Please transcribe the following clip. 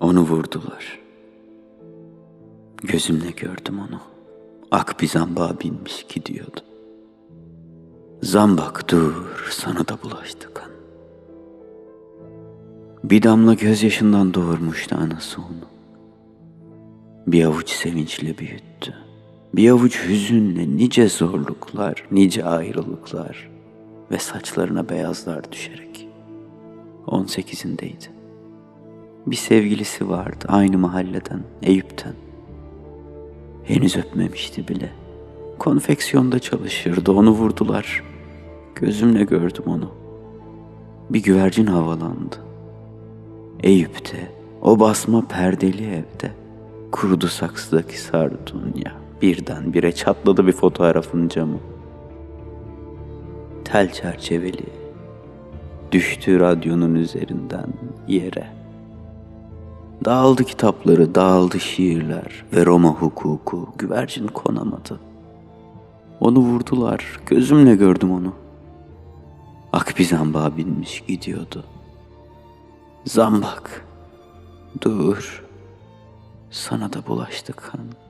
vurdular. Gözümle gördüm onu. Ak bir zambağa binmiş gidiyordu. Zambak dur, sana da bulaştı kan. Bir damla gözyaşından doğurmuştu anası onu. Bir avuç sevinçle büyüttü. Bir avuç hüzünle nice zorluklar, nice ayrılıklar ve saçlarına beyazlar düşerek. 18'indeydi. Bir sevgilisi vardı aynı mahalleden, Eyüp'ten. Henüz öpmemişti bile. Konfeksiyonda çalışırdı, onu vurdular. Gözümle gördüm onu. Bir güvercin havalandı. Eyüp'te, o basma perdeli evde, kurudu saksıdaki sardunya. Birden bire çatladı bir fotoğrafın camı. Tel çerçeveli, düştü radyonun üzerinden yere. Dağıldı kitapları, dağıldı şiirler ve Roma hukuku güvercin konamadı. Onu vurdular, gözümle gördüm onu. Ak bir zambağa binmiş gidiyordu. Zambak, dur, sana da bulaştı kan.''